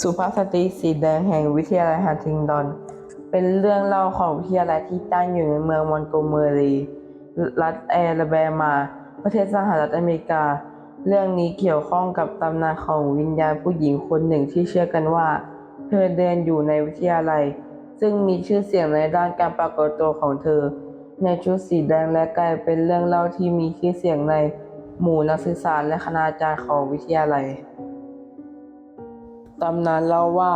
สุภาพสตรีสีแดงแห่งวิทยาลัยฮันติงดอน เป็นเรื่องเล่าของวิทยาลัยที่ตั้งอยู่ในเมืองมอนโกเมอรี รัฐแอลาแบมา ประเทศสหรัฐอเมริกา เรื่องนี้เกี่ยวข้องกับตำนานของวิญญาณผู้หญิงคนหนึ่งที่เชื่อกันว่า เธอเดินอยู่ในวิทยาลัย ซึ่งมีชื่อเสียงในด้านการปรากฏตัวของเธอ ในชุดสีแดงและกลายเป็นเรื่องเล่าที่มีชื่อเสียงในหมู่นักศึกษาและคณาจารย์ของวิทยาลัย ตำนานเล่าว่า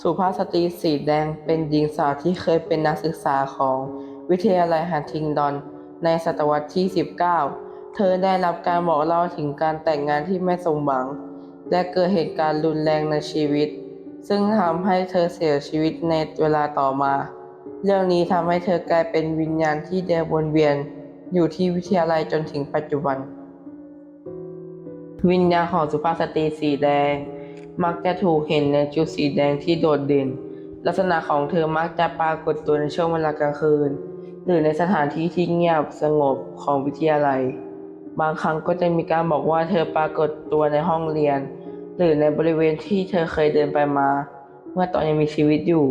สุภาพสตรีสีแดงเป็นหญิงสาวที่เคยเป็นนักศึกษาของวิทยาลัยฮันติงดอน ในศตวรรษที่ 19 เธอได้รับการบอกเล่าถึงการแต่งงานที่ไม่สมหวัง และเกิดเหตุการณ์รุนแรงในชีวิต ซึ่งทำให้เธอเสียชีวิตในเวลาต่อมา เรื่องนี้ทำให้เธอกลายเป็นวิญญาณที่เดินวนเวียน อยู่ที่วิทยาลัยจนถึงปัจจุบัน วิญญาณของสุภาพสตรีสีแดง มักจะถูกเห็นในชุดสีแดงที่โดดเด่น ลักษณะของเธอมักจะปรากฏตัวในช่วงเวลากลางคืน หรือในสถานที่ที่เงียบสงบของวิทยาลัย บางครั้งก็จะมีการบอกว่าเธอปรากฏตัวในห้องเรียน หรือในบริเวณที่เธอเคยเดินไปมา เมื่อตอนยังมีชีวิตอยู่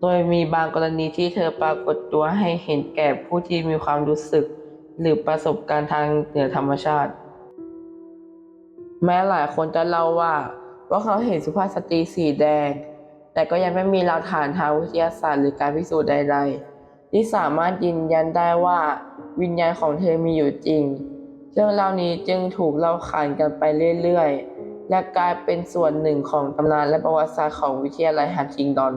โดยมีบางกรณีที่เธอปรากฏตัวให้เห็นแก่ผู้ที่มีความรู้สึก หรือประสบการณ์ทางเหนือธรรมชาติ แม้หลายคนจะเล่าว่า ว่าเขาเห็นสุภาพสตรีสีแดง แต่ก็ยังไม่มีหลักฐานทางวิทยาศาสตร์หรือการพิสูจน์ใด ๆ ที่สามารถยืนยันได้ว่าวิญญาณของเธอมีอยู่จริง เรื่องเล่านี้จึงถูกเล่าขานกันไปเรื่อยๆ และกลายเป็นส่วนหนึ่งของตำนานและประวัติศาสตร์ของวิทยาลัยฮันติงดอน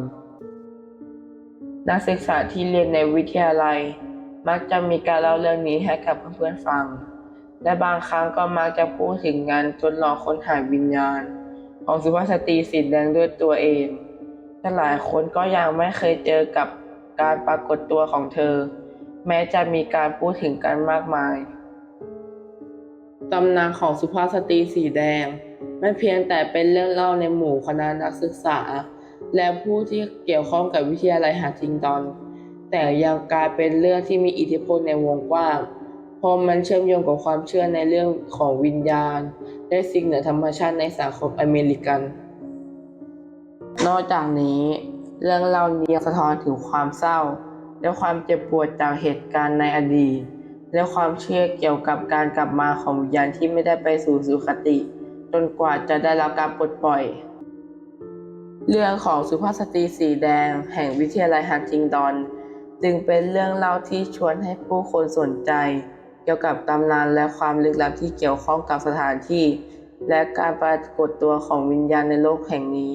นักศึกษาที่เรียนในวิทยาลัย มักจะมีการเล่าเรื่องนี้ให้กับเพื่อนๆฟัง และบางครั้งก็มักจะพูดถึงงานทดลองค้นหาวิญญาณ ของสุภาพสตรีสีแดงด้วยตัวเองแต่หลายคนก็ยังไม่เคยเจอกับการปรากฏตัวของเธอ แม้จะมีการพูดถึงกันมากมายตำนานของสุภาพสตรีสีแดง ไม่เพียงแต่เป็นเรื่องเล่าในหมู่คณะนักศึกษา และผู้ที่เกี่ยวข้องกับวิทยาลัยฮันติงดอน แต่ยังกลายเป็นเรื่องที่มีอิทธิพลในวงกว้าง ราะมันเชื่อมโยงกับความเชื่อในเรื่องของวิญญาณ และสิ่งเหนือธรรมชาติในสังคมอเมริกัน นอกจากนี้ เรื่องเล่านี้สะท้อนถึงความเศร้า และความเจ็บปวดจากเหตุการณ์ในอดีต และความเชื่อเกี่ยวกับการกลับมาของวิญญาณที่ไม่ได้ไปสู่สุคติ จนกว่าจะได้รับการปลดปล่อย เรื่องของสุภาพสตรีสีแดง แห่งวิทยาลัยฮันติงดอนจึงเป็นเรื่องเล่าที่ชวนให้ผู้คนสนใจ เกี่ยวกับตำนานและความลึกลับที่เกี่ยวข้องกับสถานที่ และการปรากฏตัวของวิญญาณในโลกแห่งนี้